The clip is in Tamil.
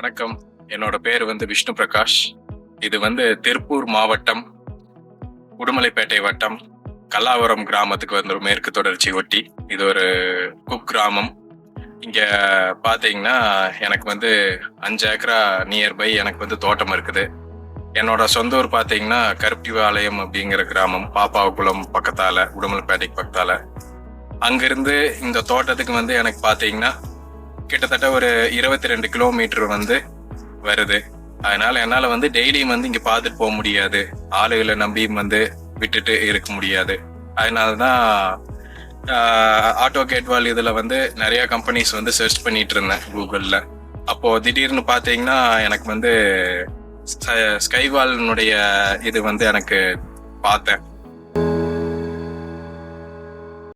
வணக்கம். என்னோட பேர் வந்து விஷ்ணு பிரகாஷ். இது வந்து திருப்பூர் மாவட்டம் உடுமலைப்பேட்டை வட்டம் கல்லாவரம் கிராமத்துக்கு வந்து ஒரு மேற்கு தொடர்ச்சி ஒட்டி. இது ஒரு குக் கிராமம். இங்கே பார்த்தீங்கன்னா எனக்கு வந்து அஞ்சு ஏக்கரா நியர்பை எனக்கு வந்து தோட்டம் இருக்குது. என்னோட சொந்த ஊர் பாத்தீங்கன்னா கருப்பிவாளையம் அப்படிங்கிற கிராமம் பாப்பாவுக்குளம் பக்கத்தால் உடுமலைப்பேட்டைக்கு பக்கத்தால். அங்கிருந்து இந்த தோட்டத்துக்கு வந்து எனக்கு பார்த்தீங்கன்னா கிட்டத்தட்ட ஒரு இருபத்தி ரெண்டு கிலோமீட்டர் வந்து வருது. அதனால என்னால வந்து டெய்லியும் வந்து இங்க பார்த்துட்டு போக முடியாது. ஆளுகளை நம்பியும் வந்து விட்டுட்டு இருக்க முடியாது. அதனாலதான் ஆட்டோ கேட்வால் இதுல வந்து நிறைய கம்பெனிஸ் வந்து சர்ச் பண்ணிட்டு இருந்தேன் கூகுள்ல. அப்போ திடீர்னு பாத்தீங்கன்னா எனக்கு வந்து ஸ்கைவால்னுடைய இது வந்து எனக்கு பார்த்தேன்.